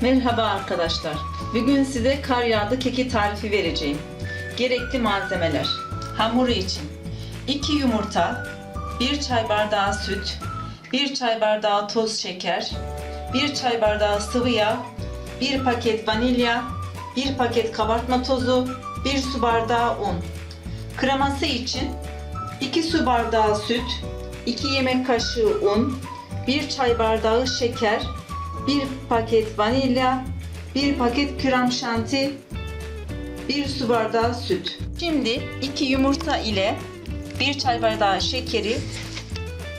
Merhaba arkadaşlar. Bugün size kar yağdı keki tarifi vereceğim. Gerekli malzemeler. Hamuru için 2 yumurta, 1 çay bardağı süt, 1 çay bardağı toz şeker, 1 çay bardağı sıvı yağ, 1 paket vanilya, 1 paket kabartma tozu, 1 su bardağı un. Kreması için 2 su bardağı süt, 2 yemek kaşığı un, 1 çay bardağı şeker, 1 paket vanilya, 1 paket krem şanti, 1 su bardağı süt. Şimdi 2 yumurta ile 1 çay bardağı şekeri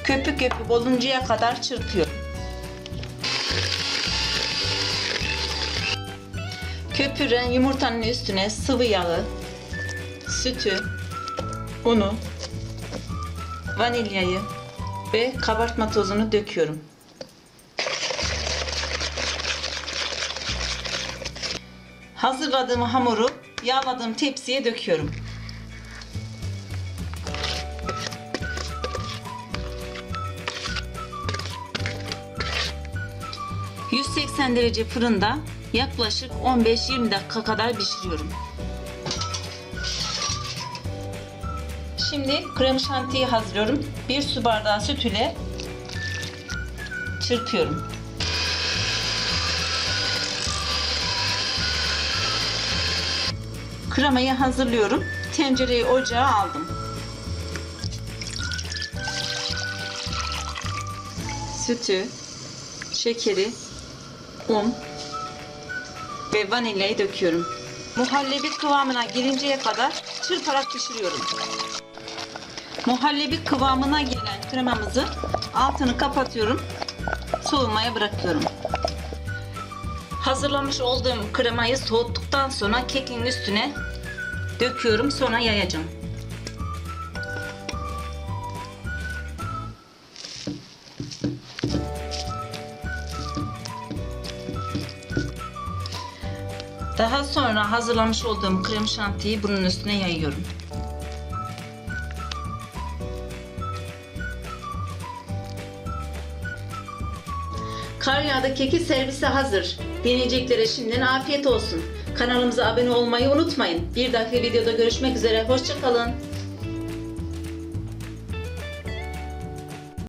köpük köpük oluncaya kadar çırpıyorum. Köpüren yumurtanın üstüne sıvı yağı, sütü, unu, vanilyayı ve kabartma tozunu döküyorum. Hazırladığım hamuru yağladığım tepsiye döküyorum. ...180 derece fırında yaklaşık 15-20 dakika kadar pişiriyorum. Şimdi krem şantiyi hazırlıyorum. 1 su bardağı süt ile çırpıyorum. Kremayı hazırlıyorum. Tencereyi ocağa aldım. Sütü, şekeri, un ve vanilyayı döküyorum. Muhallebi kıvamına gelinceye kadar çırparak pişiriyorum. Muhallebi kıvamına gelen kremamızı altını kapatıyorum. Soğumaya bırakıyorum. Hazırlamış olduğum kremayı soğuttuktan sonra kekin üstüne döküyorum sonra yayacağım. Daha sonra hazırlamış olduğum krem şantiyi bunun üstüne yayıyorum. Kar yağda keki servise hazır. Deneyeceklere şimdiden afiyet olsun. Kanalımıza abone olmayı unutmayın. Bir dahaki videoda görüşmek üzere. Hoşçakalın.